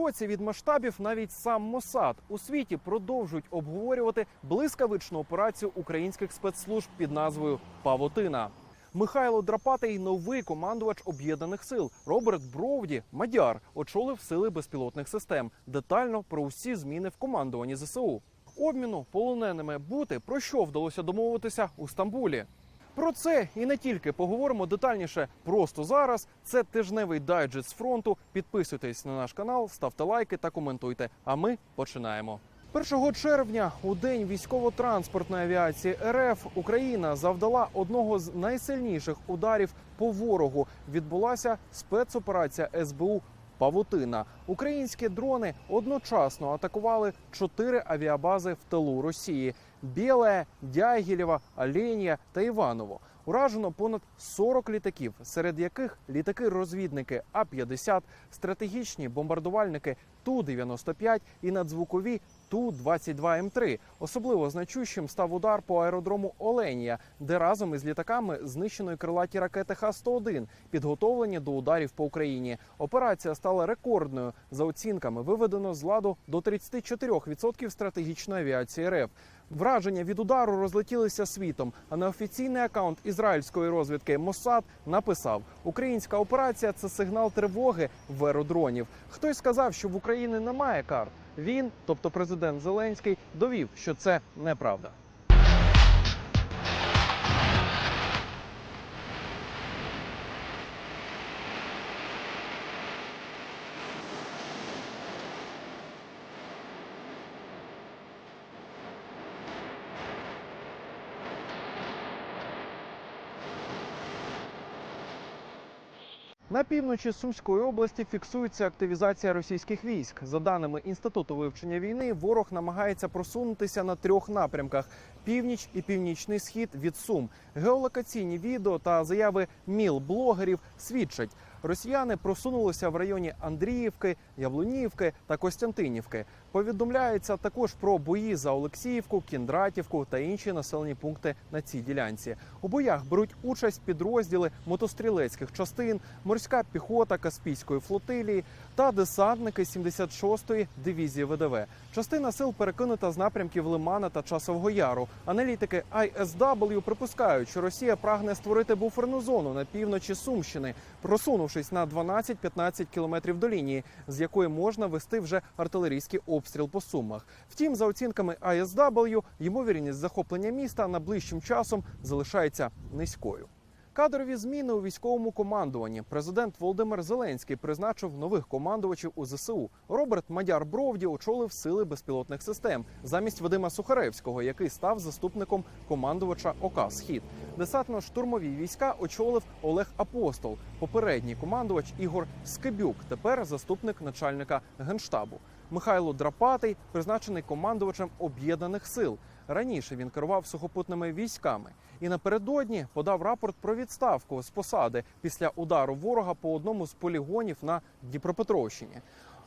шоці від масштабів навіть сам Мосад. У світі продовжують обговорювати блискавичну операцію українських спецслужб під назвою Павутина. Михайло Драпатий, новий командувач об'єднаних сил. Роберт Бровді, мадяр, очолив сили безпілотних систем. Детально про усі зміни в командуванні ЗСУ. Обміну полоненими бути про що вдалося домовитися у Стамбулі. Про це і не тільки поговоримо детальніше просто зараз. Це тижневий дайджест з фронту. Підписуйтесь на наш канал, ставте лайки та коментуйте. А ми починаємо. 1 червня, у день військово-транспортної авіації РФ, Україна завдала одного з найсильніших ударів по ворогу. Відбулася спецоперація СБУ Павутина. Українські дрони одночасно атакували чотири авіабази в тилу Росії: Біле, Дягілєва, Оленія та Іваново. Уражено понад 40 літаків, серед яких літаки-розвідники А-50, стратегічні бомбардувальники Ту-95 і надзвукові Ту-22М3. Особливо значущим став удар по аеродрому Оленія, де разом із літаками знищено крилаті ракети Х-101, підготовлені до ударів по Україні. Операція стала рекордною. За оцінками виведено з ладу до 34% стратегічної авіації РФ. Враження від удару розлетілися світом. А на офіційний акаунт ізраїльської розвідки Моссад написав: Українська операція це сигнал тривоги в аеродронів. Хтось сказав, що в Україні немає карт. Він, тобто президент Зеленський, довів, що це неправда. На півночі Сумської області фіксується активізація російських військ. За даними інституту вивчення війни, ворог намагається просунутися на трьох напрямках: північ і північний схід від Сум. Геолокаційні відео та заяви міл-блогерів свідчать. Росіяни просунулися в районі Андріївки, Яблунівки та Костянтинівки. Повідомляється також про бої за Олексіївку, Кіндратівку та інші населені пункти на цій ділянці. У боях беруть участь підрозділи мотострілецьких частин, морська піхота Каспійської флотилії та десантники 76-ї дивізії ВДВ. Частина сил перекинута з напрямків Лимана та Часового Яру. Аналітики ISW припускають, що Росія прагне створити буферну зону на півночі Сумщини, просунувшись на 12-15 кілометрів до лінії, з якої можна вести вже артилерійський обстріл по сумах. Втім, за оцінками ISW, ймовірність захоплення міста найближчим часом залишається низькою. Кадрові зміни у військовому командуванні. Президент Володимир Зеленський призначив нових командувачів у ЗСУ. Роберт Мадяр Бровді очолив сили безпілотних систем замість Вадима Сухаревського, який став заступником командувача ОК Схід. Десантно-штурмові війська очолив Олег Апостол. Попередній командувач Ігор Скибюк. Тепер заступник начальника генштабу. Михайло Драпатий призначений командувачем об'єднаних сил. Раніше він керував сухопутними військами і напередодні подав рапорт про відставку з посади після удару ворога по одному з полігонів на Дніпропетровщині.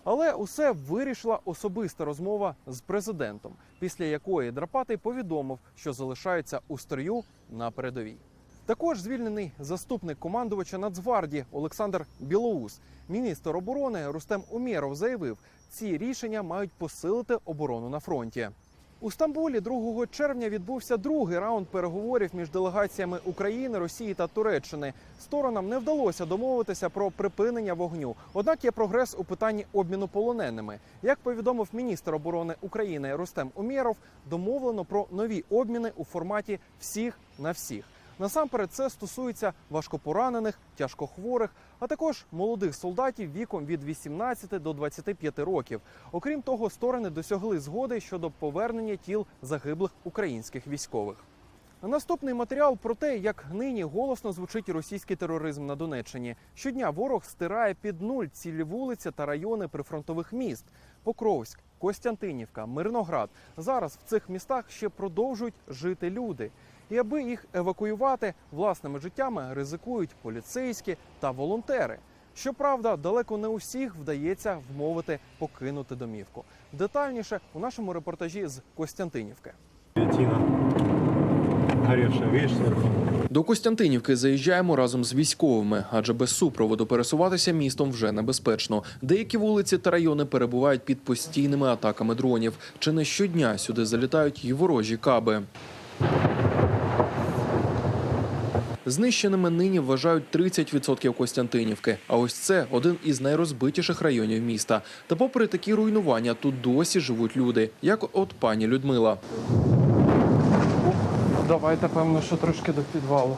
Але усе вирішила особиста розмова з президентом, після якої Драпатий повідомив, що залишається у строю на передовій. Також звільнений заступник командувача Нацгвардії Олександр Білоус. Міністр оборони Рустем Умєров заявив, ці рішення мають посилити оборону на фронті. У Стамбулі 2 червня відбувся другий раунд переговорів між делегаціями України, Росії та Туреччини. Сторонам не вдалося домовитися про припинення вогню. Однак є прогрес у питанні обміну полоненими. Як повідомив міністр оборони України Рустем Умєров, домовлено про нові обміни у форматі всіх на всіх. Насамперед, це стосується важкопоранених, тяжкохворих, а також молодих солдатів віком від 18 до 25 років. Окрім того, сторони досягли згоди щодо повернення тіл загиблих українських військових. Наступний матеріал про те, як нині голосно звучить російський тероризм на Донеччині. Щодня ворог стирає під нуль цілі вулиці та райони прифронтових міст: Покровськ, Костянтинівка, Мирноград. Зараз в цих містах ще продовжують жити люди. І аби їх евакуювати власними життями, ризикують поліцейські та волонтери. Щоправда, далеко не усіх вдається вмовити покинути домівку. Детальніше у нашому репортажі з Костянтинівки. Тина. Горевшая. До Костянтинівки заїжджаємо разом з військовими, адже без супроводу пересуватися містом вже небезпечно. Деякі вулиці та райони перебувають під постійними атаками дронів. Чи не щодня сюди залітають й ворожі каби. Знищеними нині вважають 30% Костянтинівки. А ось це один із найрозбитіших районів міста. Та попри такі руйнування, тут досі живуть люди, як от пані Людмила. Давайте, певно, що трошки до підвалу.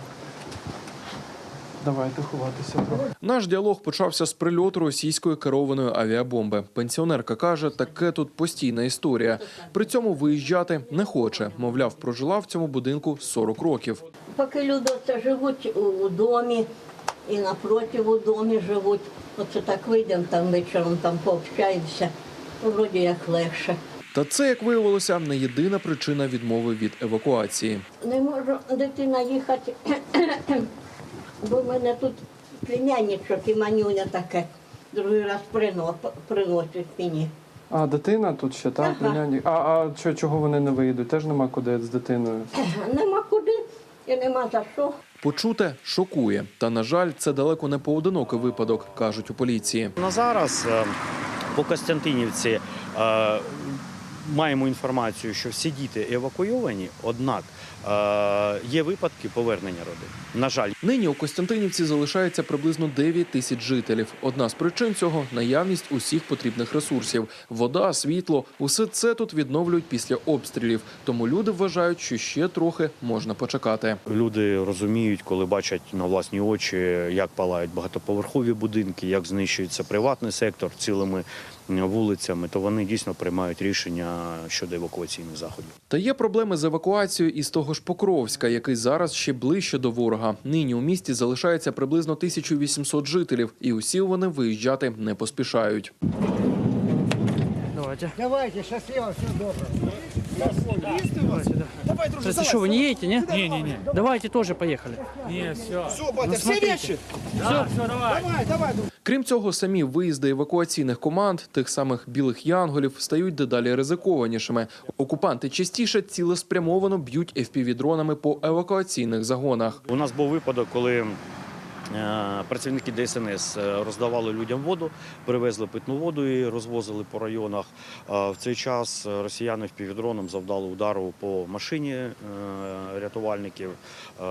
Давайте ховатися. Наш діалог почався з прильоту російської керованої авіабомби. Пенсіонерка каже, таке тут постійна історія. При цьому виїжджати не хоче. Мовляв, прожила в цьому будинку 40 років. Поки люди живуть у, у домі і напроти у домі живуть. Оце так вийдемо там вечором, там пообщаємося. Вроді як легше. Та це, як виявилося, не єдина причина відмови від евакуації. Не можу дитина їхати, бо в мене тут племянничок і манюня таке. Другий раз прино- приносить мені. А дитина тут ще так? Ага. племянник? А, а чо- чого вони не виїдуть? Теж нема куди з дитиною. Нема куди і нема за що. Почуте шокує. Та на жаль, це далеко не поодинокий випадок, кажуть у поліції. На зараз е, по Костянтинівці е, маємо інформацію, що всі діти евакуйовані, однак е, є випадки повернення родин. На жаль, Нині у Костянтинівці залишається приблизно 9 тисяч жителів. Одна з причин цього наявність усіх потрібних ресурсів: вода, світло усе це тут відновлюють після обстрілів. Тому люди вважають, що ще трохи можна почекати. люди розуміють, коли бачать на власні очі, як палають багатоповерхові будинки, як знищується приватний сектор цілими вулицями, то вони дійсно приймають рішення щодо евакуаційних заходів. Та є проблеми з евакуацією із того ж Покровська, який зараз ще ближче до ворога. Нині у місті залишається приблизно 1800 жителів, і усі вони виїжджати не поспішають. Давайте. Давайте, счастливо, все добре. Давай, дружи, Подожди, что, вы не едете, не? Не-не-не. Давайте тоже поехали. Не, все. Все, батя, все вещи. Да, все, давай. Давай, давай, друг. Крім цього, самі виїзди евакуаційних команд, тих самих білих янголів, стають дедалі ризикованішими. Окупанти частіше цілеспрямовано б'ють FPV-дронами по евакуаційних загонах. У нас був випадок, коли е, працівники ДСНС е, роздавали людям воду, привезли питну воду і розвозили по районах. В цей час росіяни впівдроном завдали удару по машині е, рятувальників.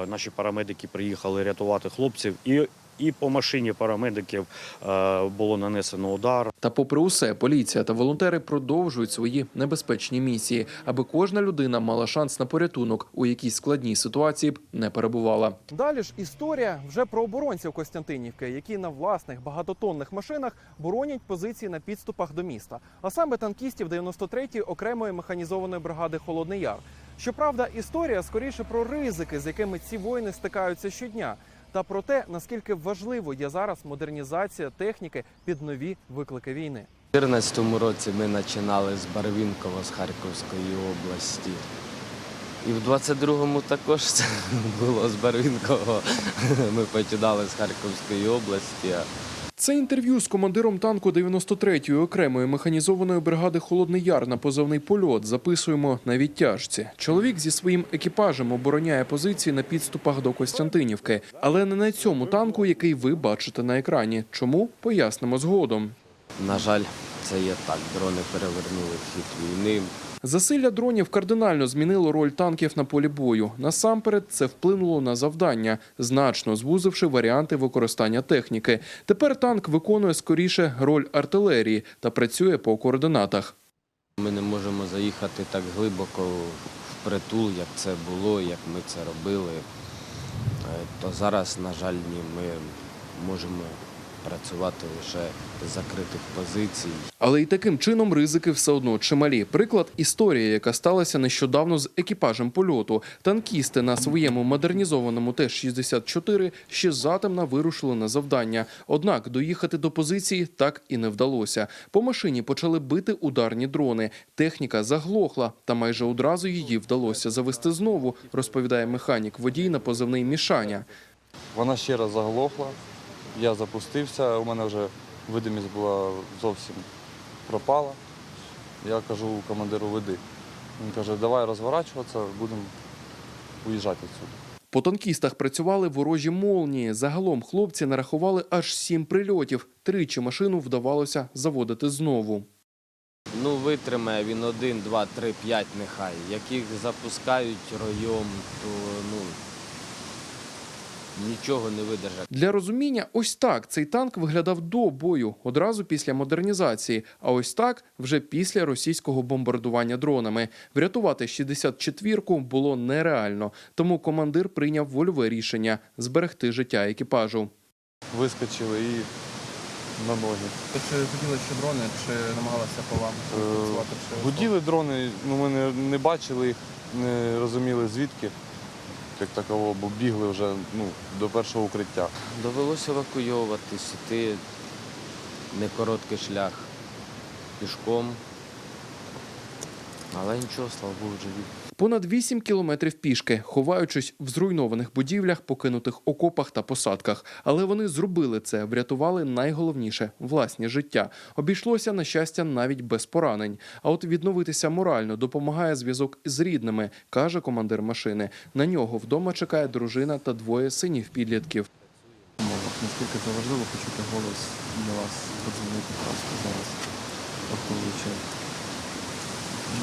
Наші парамедики приїхали рятувати хлопців і. І по машині парамедиків е, було нанесено удар. Та, попри усе, поліція та волонтери продовжують свої небезпечні місії, аби кожна людина мала шанс на порятунок у якійсь складній ситуації б не перебувала. Далі ж історія вже про оборонців Костянтинівки, які на власних багатотонних машинах боронять позиції на підступах до міста, а саме танкістів 93-ї окремої механізованої бригади Холодний Яр. Щоправда, історія скоріше про ризики, з якими ці воїни стикаються щодня, та про те, наскільки важливо є зараз модернізація техніки під нові виклики війни. У 2014 році ми починали з Барвінкова з Харківської області. І в 22-му також це було з Барвінкова. Ми починали з Харківської області. Це інтерв'ю з командиром танку 93-ї окремої механізованої бригади Холодний Яр на позивний польот записуємо на відтяжці. Чоловік зі своїм екіпажем обороняє позиції на підступах до Костянтинівки, але не на цьому танку, який ви бачите на екрані. Чому пояснимо згодом. На жаль, це є так. Дрони перевернули хід війни. Засилля дронів кардинально змінило роль танків на полі бою. Насамперед, це вплинуло на завдання, значно звузивши варіанти використання техніки. Тепер танк виконує скоріше роль артилерії та працює по координатах. Ми не можемо заїхати так глибоко в притул, як це було, як ми це робили. Е, То зараз, на жаль, ми можемо працювати лише з закритих позицій. Але й таким чином ризики все одно чималі. Приклад історія, яка сталася нещодавно з екіпажем польоту. Танкісти на своєму модернізованому Т-64 ще затемна вирушили на завдання. Однак доїхати до позиції так і не вдалося. По машині почали бити ударні дрони. Техніка заглохла, та майже одразу її вдалося завести знову, розповідає механік водій на позивний Мішаня. Вона ще раз заглохла, я запустився, у мене вже видимість була зовсім пропала. Я кажу командиру, веди. Він каже, давай розворачуватися, будемо уїжджати відсюди. По танкістах працювали ворожі молнії. Загалом хлопці нарахували аж сім прильотів. Тричі машину вдавалося заводити знову. Ну, витримає він один, два, три, п'ять нехай. Як їх запускають ройом, то ну, нічого не видержать. Для розуміння, ось так цей танк виглядав до бою, одразу після модернізації. А ось так вже після російського бомбардування дронами. Врятувати 64-ку було нереально, тому командир прийняв вольове рішення зберегти життя екіпажу. Вискочили і на ноги. Чи хотіли ще дрони, чи намагалися по вам Е, працювати? Чи Гуділи дрони, ну ми не, не бачили їх, не розуміли звідки, як таково, бо бігли вже ну, до першого укриття. Довелося евакуйовуватись, іти не короткий шлях пішком. Але нічого, слава Богу, живі. Понад 8 кілометрів пішки, ховаючись в зруйнованих будівлях, покинутих окопах та посадках. Але вони зробили це, врятували найголовніше власні життя. Обійшлося на щастя навіть без поранень. А от відновитися морально допомагає зв'язок з рідними, каже командир машини. На нього вдома чекає дружина та двоє синів підлітків. наскільки це важливо почути голос для вас, подзвонити просто зараз, враховуючи.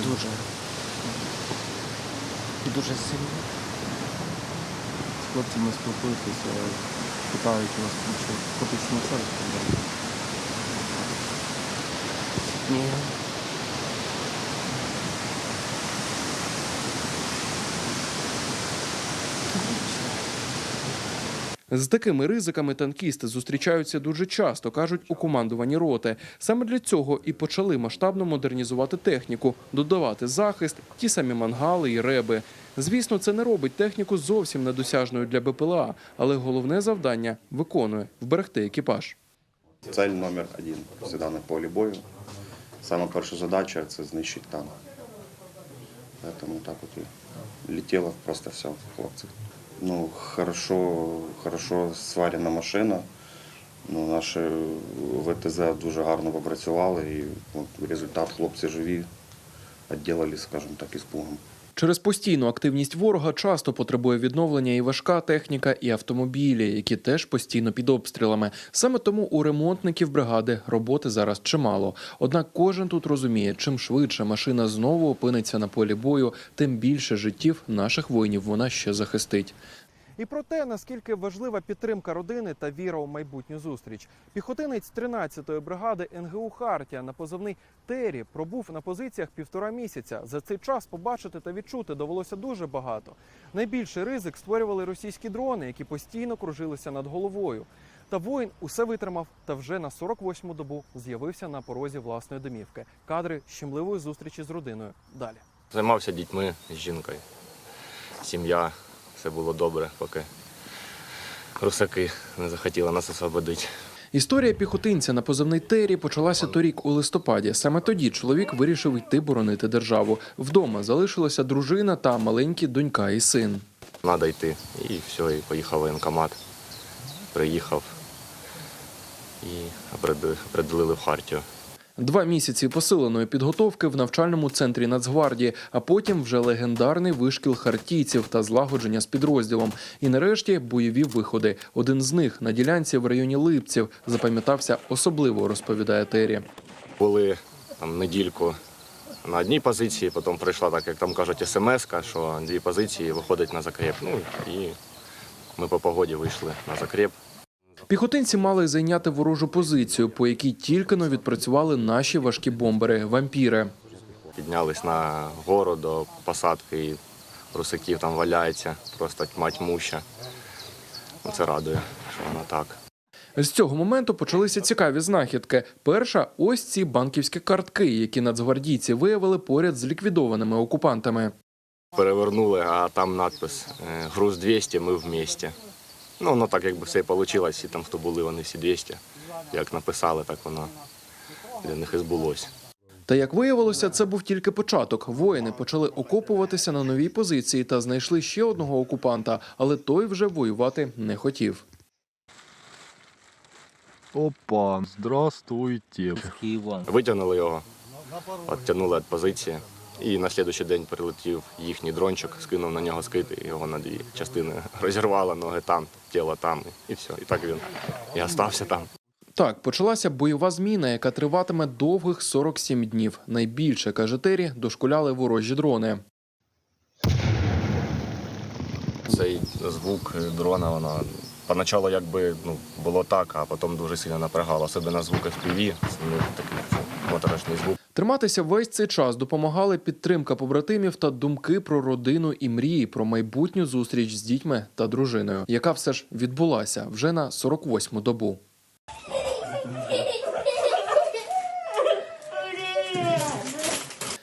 Дуже. Дуже сильно. З хлопцями спілкуєтеся, питають вас, що хочуть на це розповідати. Ні. З такими ризиками танкісти зустрічаються дуже часто, кажуть у командуванні роти. Саме для цього і почали масштабно модернізувати техніку, додавати захист, ті самі мангали і реби. Звісно, це не робить техніку зовсім недосяжною для БПЛА, але головне завдання виконує вберегти екіпаж. Цель номер один завжди на полі бою. Саме перша задача це знищити танк. Поэтому так от і летіло просто все, хлопці. Ну, хорошо, хорошо сварена машина. Ну, наші ВТЗ дуже гарно попрацювали і от, результат хлопці живі, відділили, скажімо так, із пугом. Через постійну активність ворога часто потребує відновлення і важка техніка, і автомобілі, які теж постійно під обстрілами. Саме тому у ремонтників бригади роботи зараз чимало. Однак кожен тут розуміє, чим швидше машина знову опиниться на полі бою, тим більше життів наших воїнів вона ще захистить. І про те, наскільки важлива підтримка родини та віра у майбутню зустріч. Піхотинець 13-ї бригади НГУ Хартія на позивний Тері пробув на позиціях півтора місяця. За цей час побачити та відчути довелося дуже багато. Найбільший ризик створювали російські дрони, які постійно кружилися над головою. Та воїн усе витримав та вже на 48-му добу з'явився на порозі власної домівки. Кадри щемливої зустрічі з родиною. Далі. Займався дітьми з жінкою. Сім'я, все було добре, поки русаки не захотіли нас освободити. Історія піхотинця на позивний Тері почалася торік у листопаді. Саме тоді чоловік вирішив йти боронити державу. Вдома залишилася дружина та маленькі донька і син. Треба йти. І все, і поїхав в воєнкомат. Приїхав і определили в Хартію. Два місяці посиленої підготовки в навчальному центрі Нацгвардії, а потім вже легендарний вишкіл хартійців та злагодження з підрозділом. І нарешті бойові виходи. Один з них на ділянці в районі Липців запам'ятався особливо, розповідає Тері. Були там недільку на одній позиції, потім прийшла, так як там кажуть, смс, що дві позиції виходить на закреп. Ну і ми по погоді вийшли на закреп. Піхотинці мали зайняти ворожу позицію, по якій тільки но відпрацювали наші важкі бомбери вампіри. Піднялись на гору до посадки, і русаків там валяється, просто тьма тьмуща. Ну, Це радує, що воно так. З цього моменту почалися цікаві знахідки. Перша ось ці банківські картки, які нацгвардійці виявили поряд з ліквідованими окупантами. Перевернули, а там надпис е, Груз 200, ми в місті. Ну, воно так якби все і вийшло, і там хто були, вони всі 200. Як написали, так воно для них і збулося. Та як виявилося, це був тільки початок. Воїни почали окопуватися на новій позиції та знайшли ще одного окупанта, але той вже воювати не хотів. Опа, здравствуйте. Витягнули його, відтягнули від позиції І на наступний день прилетів їхній дрончик, скинув на нього скид, і його на дві частини розірвало, ноги там, тіло там, і все. І так він і остався там. Так, почалася бойова зміна, яка триватиме довгих 47 днів. Найбільше, каже Тері, дошкуляли ворожі дрони. Цей звук дрона, воно поначалу якби ну, було так, а потім дуже сильно напрягало. Особливо звук FPV, ну, такий моторошний звук. Триматися весь цей час допомагали підтримка побратимів та думки про родину і мрії про майбутню зустріч з дітьми та дружиною, яка все ж відбулася вже на 48-му добу.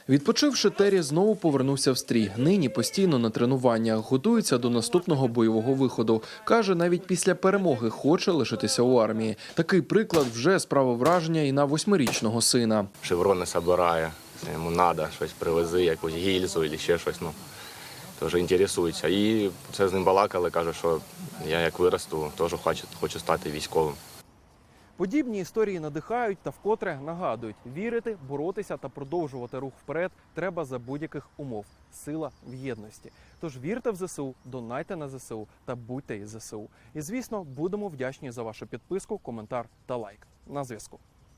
Відпочивши, Террі знову повернувся в стрій. Нині постійно на тренуваннях, готується до наступного бойового виходу. Каже, навіть після перемоги хоче лишитися у армії. Такий приклад вже справив враження і на восьмирічного сина. Шеврони собирає, йому треба щось привези, якусь гільзу або ще щось. Ну, теж інтересується. І це з ним балакали, каже, що я як виросту, теж хочу, хочу стати військовим. Подібні історії надихають та вкотре нагадують: вірити, боротися та продовжувати рух вперед треба за будь-яких умов. Сила в єдності. Тож вірте в ЗСУ, донайте на ЗСУ та будьте із ЗСУ. І звісно, будемо вдячні за вашу підписку, коментар та лайк. На зв'язку.